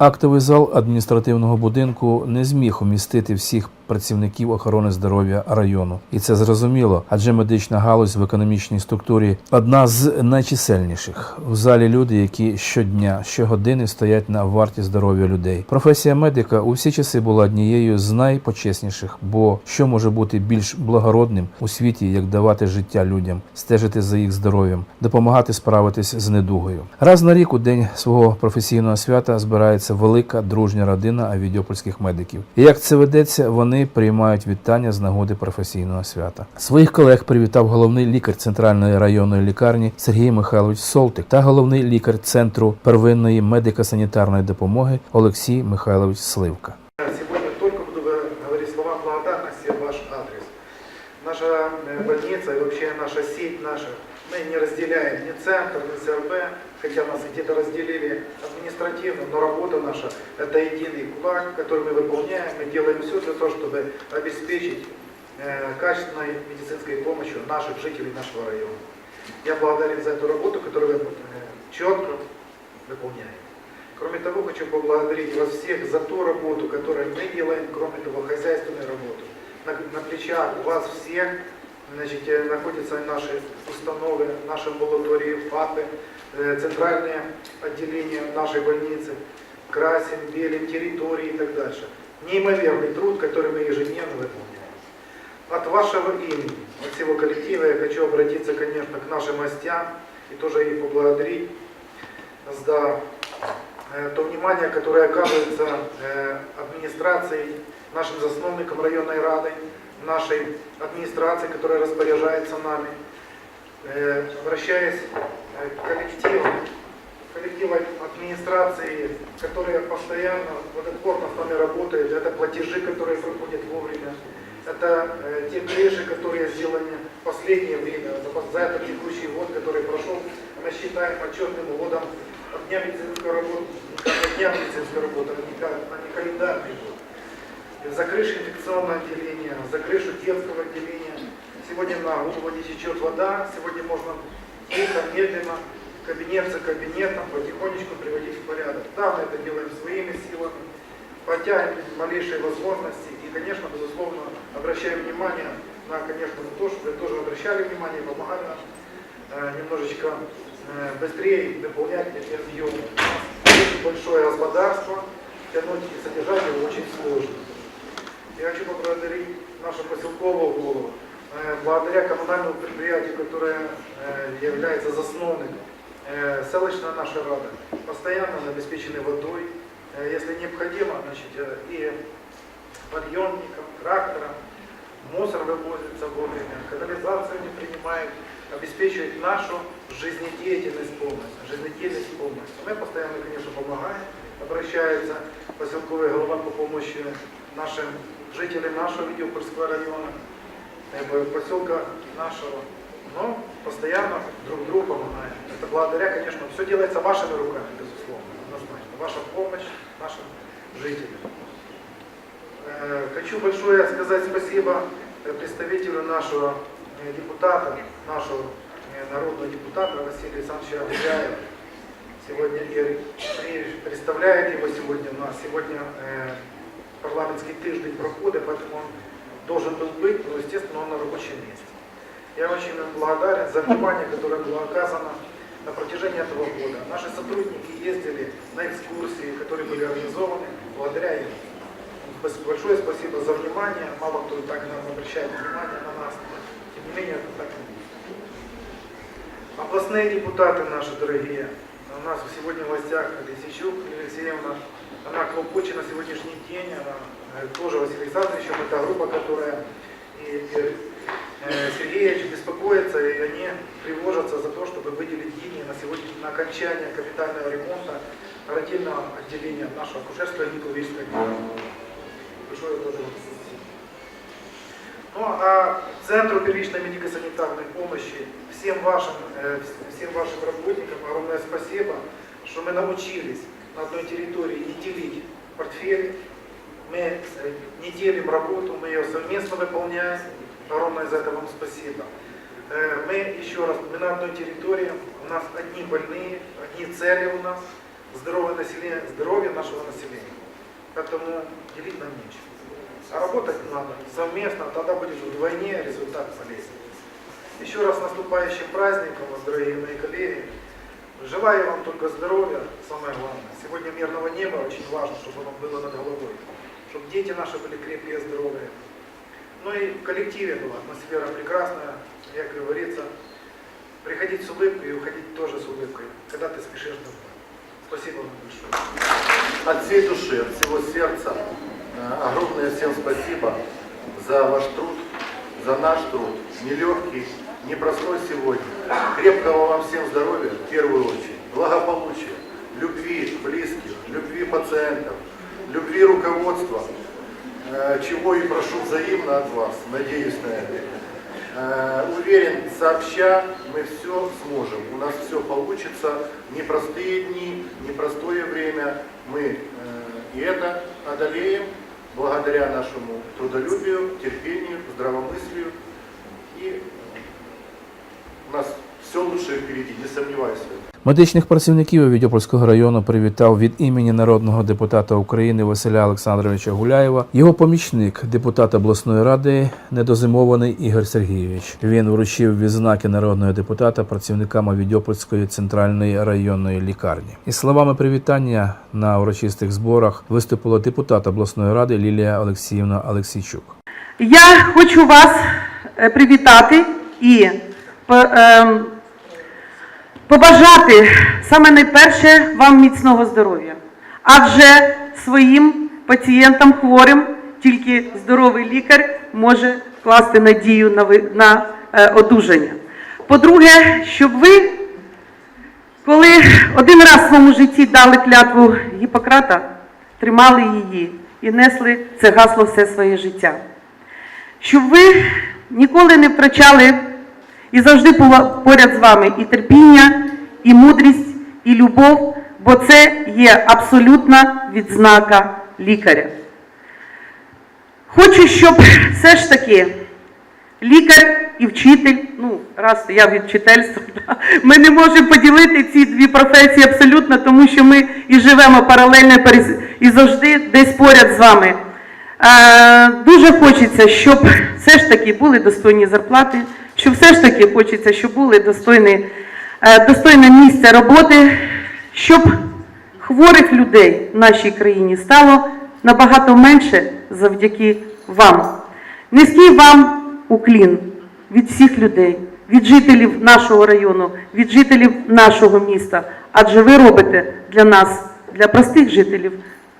Актовий зал адміністративного будинку не зміг умістити всіх працівників охорони здоров'я району, і це зрозуміло, адже медична галузь в економічній структурі одна з найчисельніших в залі. Люди, які щодня, щогодини стоять на варті здоров'я людей. Професія медика у всі часи була однією з найпочесніших, бо що може бути більш благородним у світі, як давати життя людям, стежити за їх здоров'ям, допомагати справитись з недугою. Раз на рік у день свого професійного свята збирається велика дружня родина авідіопольських медиків. І як це ведеться, вони приймають вітання з нагоди професійного свята. Своїх колег привітав головний лікар центральної районної лікарні Сергій Михайлович Солтик та головний лікар центру первинної медико-санітарної допомоги Олексій Михайлович Сливка. Адрес. Наша э, больница и вообще наша сеть наша, мы не разделяем ни центр, ни СРБ, хотя нас где-то разделили административно, но работа наша – это единый кулак, который мы выполняем. Мы делаем все для того, чтобы обеспечить э, качественной медицинской помощью наших жителей нашего района. Я благодарен за эту работу, которую вы э, четко выполняете. Кроме того, хочу поблагодарить вас всех за ту работу, которую мы делаем, кроме того, хозяйственную работу. На, на плечах вас всех значит, э, находятся наши установы, наши амбулатории, ФАПы, э, центральные отделения нашей больницы, красим, белим территории и так дальше. Неимоверный труд, который мы ежедневно выполняем. От вашего имени, от всего коллектива я хочу обратиться, конечно, к нашим гостям и тоже их поблагодарить за э, то внимание, которое оказывается э, администрацией, нашим засновникам районной рады, нашей администрации, которая распоряжается нами. Э, Обращаясь э, к коллективу, коллективу администрации, которые постоянно, плодотворно с нами работают, это платежи, которые проходят вовремя, это э, те крыши, которые сделаны в последнее время, за, этот текущий год, который прошел, мы считаем отчетным годом от дня медицинской работы, от дня медицинской работы, а не, а календарный год. За крышу инфекционного отделения, за крышу детского отделения. Сегодня на воде течет вода, сегодня можно тихо, медленно, кабинет за кабинетом, потихонечку приводить в порядок. Да, мы это делаем своими силами, потянем малейшие возможности и, конечно, безусловно, обращаем внимание на, конечно, на то, чтобы вы тоже обращали внимание, помогали нам э, немножечко э, быстрее выполнять эти объемы. Большое господарство, тянуть и содержать его очень сложно. Я хочу поблагодарить нашу поселковую голову, э, благодаря коммунальному предприятию, которое э, является засновником, э, селищная наша рада, постоянно обеспечены водой, Э, если необходимо, значит, э, и подъемником, трактором, мусор вывозится вовремя, канализацию не принимает, обеспечивает нашу жизнедеятельность полностью, жизнедеятельность полностью. Мы постоянно, конечно, помогаем, обращается поселковый голова по помощи нашим жителям нашего Видеопольского района, поселка нашего, но постоянно друг другу помогаем. Это благодаря, конечно, все делается вашими руками, безусловно, однозначно. Ваша помощь нашим жителям. Э, Хочу большое сказать спасибо э, представителю нашего э, депутата, нашего народного депутата Василия Александровича Гуляева. Сегодня Андреевич представляет его сегодня у нас. Сегодня парламентский тиждень проходит, поэтому он должен был быть, но, естественно, он на рабочем месте. Я очень благодарен за внимание, которое было оказано на протяжении этого года. Наши сотрудники ездили на экскурсии, которые были организованы благодаря им. Большое спасибо за внимание. Мало кто так нам обращает внимание на нас. Тем не менее, это так. Областные депутаты наши дорогие. У нас сегодня в гостях Лисичук Алексеевна. Она клопочет на сегодняшний день. Она э, тоже Василий Александрович, это группа, которая и, и, э, Сергеевич беспокоится, и они тревожатся за то, чтобы выделить деньги на сегодня на окончание капитального ремонта родильного отделения нашего акушерства и гинекологического отделения. Большое тоже вам спасибо. Ну а Центру первичной медико-санитарной помощи, всем вашим, э, всем вашим работникам огромное спасибо, что мы научились На одной территории не делить портфели, мы не делим работу, мы ее совместно выполняем. Огромное за это вам спасибо. Э, Мы еще раз, мы на одной территории, у нас одни больные, одни цели у нас. здоровое население, здоровье нашего населения. Поэтому делить нам нечего. А работать надо совместно, тогда будет вдвойне результат полезен. Еще раз наступающим праздником, вас, дорогие мои коллеги. Желаю вам только здоровья, самое главное. Сегодня мирного неба очень важно, чтобы оно было над головой. Чтобы дети наши были крепкие, здоровые. Ну и в коллективе была атмосфера прекрасная, как говорится, приходить с улыбкой и уходить тоже с улыбкой, когда ты спешишь домой. Спасибо вам большое. От всей души, от всего сердца э, огромное всем спасибо за ваш труд, за наш труд. Нелегкий, непростой сегодня. Крепкого вам всем здоровья, в первую очередь. Благополучия, любви близких, любви пациентов, любви руководства. Э, Чего и прошу взаимно от вас. Надеюсь на это. Э, Уверен, сообща мы все сможем. У нас все получится. Непростые дни, непростое время. Мы э, и это одолеем благодаря нашему трудолюбию, терпению, здравомыслию. И у нас все лучшее впереди, не сомневаюсь в этом. Медичних працівників Відьопольського району привітав від імені народного депутата України Василя Олександровича Гуляєва його помічник, депутат обласної ради недозимований Ігор Сергійович. Він вручив відзнаки народного депутата працівникам Відьопольської центральної районної лікарні. Із словами привітання на урочистих зборах виступила депутат обласної ради Лілія Олексіївна Олексійчук. Я хочу вас е, привітати і побажати саме найперше вам міцного здоров'я. Адже своїм пацієнтам хворим тільки здоровий лікар може вкласти надію на, на е, одужання. По-друге, щоб ви, коли один раз в своєму житті дали клятву Гіппократа, тримали її і несли це гасло все своє життя щоб ви ніколи не втрачали і завжди поряд з вами і терпіння, і мудрість, і любов, бо це є абсолютна відзнака лікаря. Хочу, щоб все ж таки лікар і вчитель, ну, раз я від вчительства, ми не можемо поділити ці дві професії абсолютно, тому що ми і живемо паралельно і завжди десь поряд з вами. Е, дуже хочеться, щоб все ж таки були достойні зарплати, щоб все ж таки хочеться, щоб були достойні, е, достойне місце роботи, щоб хворих людей в нашій країні стало набагато менше завдяки вам. Низький вам уклін від всіх людей, від жителів нашого району, від жителів нашого міста. Адже ви робите для нас, для простих жителів,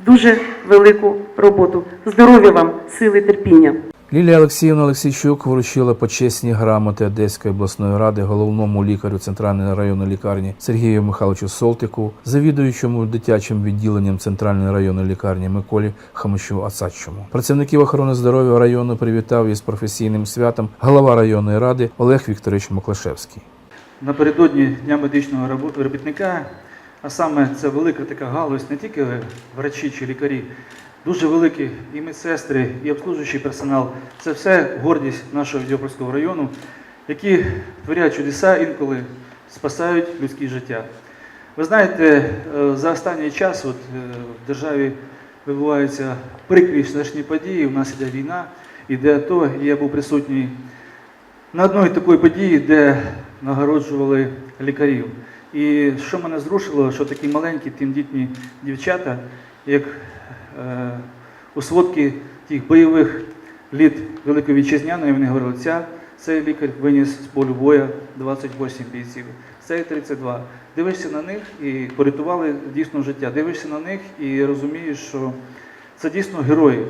дуже велику роботу. Здоров'я вам, сили, терпіння. Лілія Олексіївна Олексійчук вручила почесні грамоти Одеської обласної ради головному лікарю центральної районної лікарні Сергію Михайловичу Солтику, завідуючому дитячим відділенням центральної районної лікарні Миколі Хамичу Асадчому. Працівників охорони здоров'я району привітав із професійним святом голова районної ради Олег Вікторович Моклашевський. напередодні Дня медичного робітника, а саме це велика така галузь, не тільки врачі чи лікарі, дуже великі і медсестри, і обслужуючий персонал. Це все гордість нашого Відьопольського району, які творять чудеса інколи спасають людське життя. Ви знаєте, е, за останній час от, е, в державі відбуваються прикрі страшні події, у нас іде війна, іде АТО, і я був присутній на одної такої події, де нагороджували лікарів. І що мене зрушило, що такі маленькі тендітні дівчата, як е, у сводки тих бойових літ Великої Вітчизняної, вони говорили, ця, цей лікар виніс з полю боя 28 бійців, цей 32. Дивишся на них і порятували дійсно життя. Дивишся на них і розумієш, що це дійсно герої.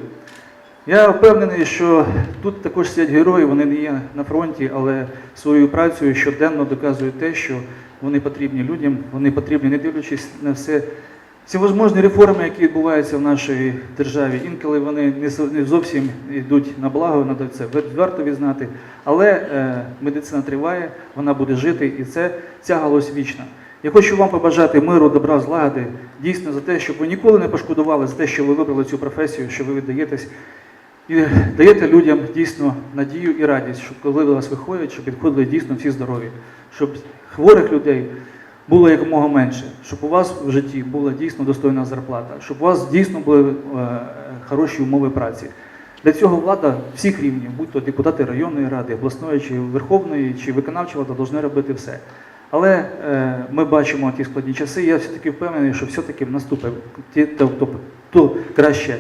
Я впевнений, що тут також сидять герої, вони не є на фронті, але своєю працею щоденно доказують те, що вони потрібні людям, вони потрібні, не дивлячись на все всевозможні реформи, які відбуваються в нашій державі. Інколи вони не зовсім йдуть на благо, треба це варто відзнати. Але е, медицина триває, вона буде жити, і це ця галузь вічна. Я хочу вам побажати миру, добра, злагоди, дійсно за те, щоб ви ніколи не пошкодували за те, що ви вибрали цю професію, що ви віддаєтесь і даєте людям дійсно надію і радість, щоб коли до вас виходять, щоб підходили дійсно всі здорові, щоб хворих людей було якомога менше, щоб у вас в житті була дійсно достойна зарплата, щоб у вас дійсно були е, хороші умови праці. Для цього влада всіх рівнів, будь то депутати районної ради, обласної чи верховної чи виконавчої влади, повинні робити все. Але е, ми бачимо ті складні часи. Я все-таки впевнений, що все-таки наступить ті, то, то, то краще,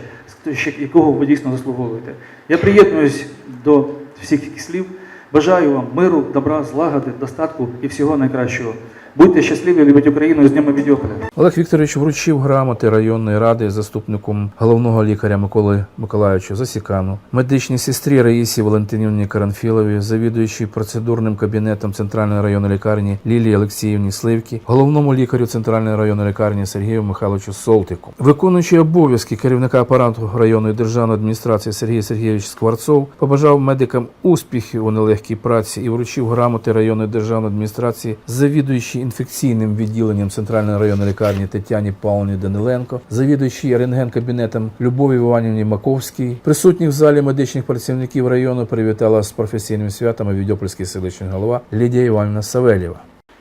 якого ви дійсно заслуговуєте. Я приєднуюсь до всіх слів. Бажаю вам миру, добра, злагоди, достатку і всього найкращого. Будьте щасливі, любіть Україну з Днями Відьополя. Олег Вікторович вручив грамоти районної ради заступником головного лікаря Миколи Миколаївичу Засікану, медичній сестрі Раїсі Валентинівні Каранфілові, завідуючій процедурним кабінетом Центральної районної лікарні Лілії Олексіївні Сливки, головному лікарю Центральної районної лікарні Сергію Михайловичу Солтику, виконуючий обов'язки керівника апарату районної державної адміністрації Сергій Сергійович Скворцов побажав медикам успіхів у нелегкій праці і вручив грамоти районної державної адміністрації завідуючій інфекційним відділенням Центральної районної лікарні Тетяні Павловні Даниленко, завідуючій рентген-кабінетом Любові Іванівні Маковській. Присутніх в залі медичних працівників району привітала з професійним святом Відьопольський селищний голова Лідія Іванівна Савельєва.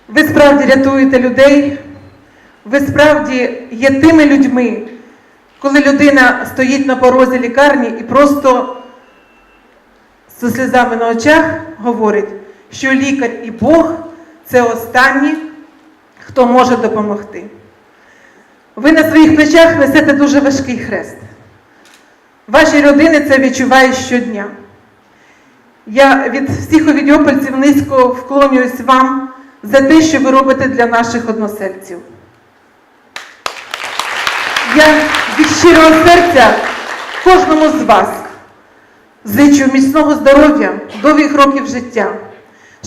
Ви справді рятуєте людей, ви справді є тими людьми, коли людина стоїть на порозі лікарні і просто зі сльозами на очах говорить, що лікар і Бог це останні, хто може допомогти. Ви на своїх плечах несете дуже важкий хрест. Ваші родини це відчувають щодня. Я від всіх овідьопольців низько вклонююсь вам за те, що ви робите для наших односельців. Я від щирого серця кожному з вас зичу міцного здоров'я, довгих років життя,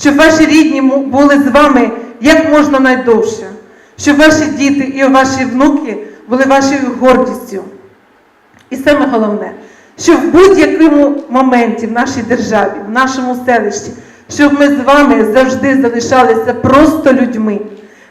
щоб ваші рідні були з вами як можна найдовше, щоб ваші діти і ваші внуки були вашою гордістю. І саме головне, що в будь-якому моменті в нашій державі, в нашому селищі, щоб ми з вами завжди залишалися просто людьми.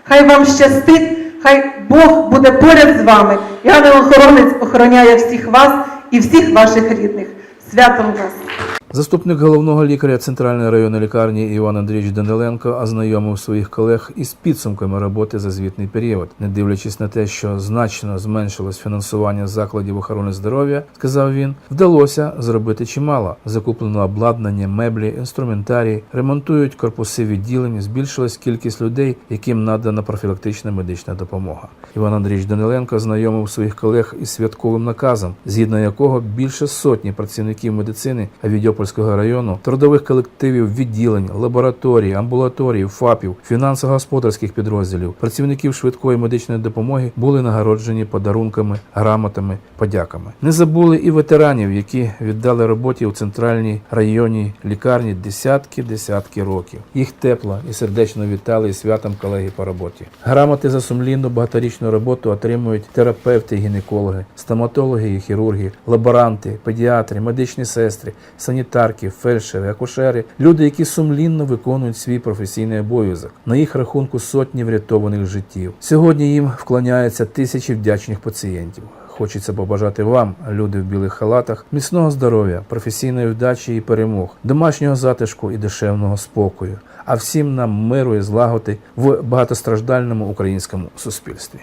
Хай вам щастить, хай Бог буде поряд з вами, і ангел-охоронець охороняє всіх вас і всіх ваших рідних. Святом вас! Заступник головного лікаря Центральної районної лікарні Іван Андрійович Даниленко ознайомив своїх колег із підсумками роботи за звітний період, не дивлячись на те, що значно зменшилось фінансування закладів охорони здоров'я, сказав він, вдалося зробити чимало. Закуплено обладнання, меблі, інструментарій, ремонтують корпуси відділень, збільшилась кількість людей, яким надана профілактична медична допомога. Іван Андрійович Даниленко знайомив своїх колег із святковим наказом, згідно якого більше сотні працівників медицини Авідьопольського району, трудових колективів відділень, лабораторій, амбулаторій, ФАПів, фінансово-господарських підрозділів, працівників швидкої медичної допомоги були нагороджені подарунками, грамотами, подяками. Не забули і ветеранів, які віддали роботі у центральній районній лікарні десятки десятки років. Їх тепло і сердечно вітали із святом колеги по роботі. Грамоти за сумлінну багаторічну роботу отримують терапевти, гінекологи, стоматологи і хірурги, лаборанти, педіатри, медичні сестри, санітарки, фельдшери, акушери, люди, які сумлінно виконують свій професійний обов'язок. На їх рахунку сотні врятованих життів. Сьогодні їм вклоняються тисячі вдячних пацієнтів. Хочеться побажати вам, люди в білих халатах, міцного здоров'я, професійної вдачі і перемог, домашнього затишку і душевного спокою, а всім нам миру і злагоди в багатостраждальному українському суспільстві.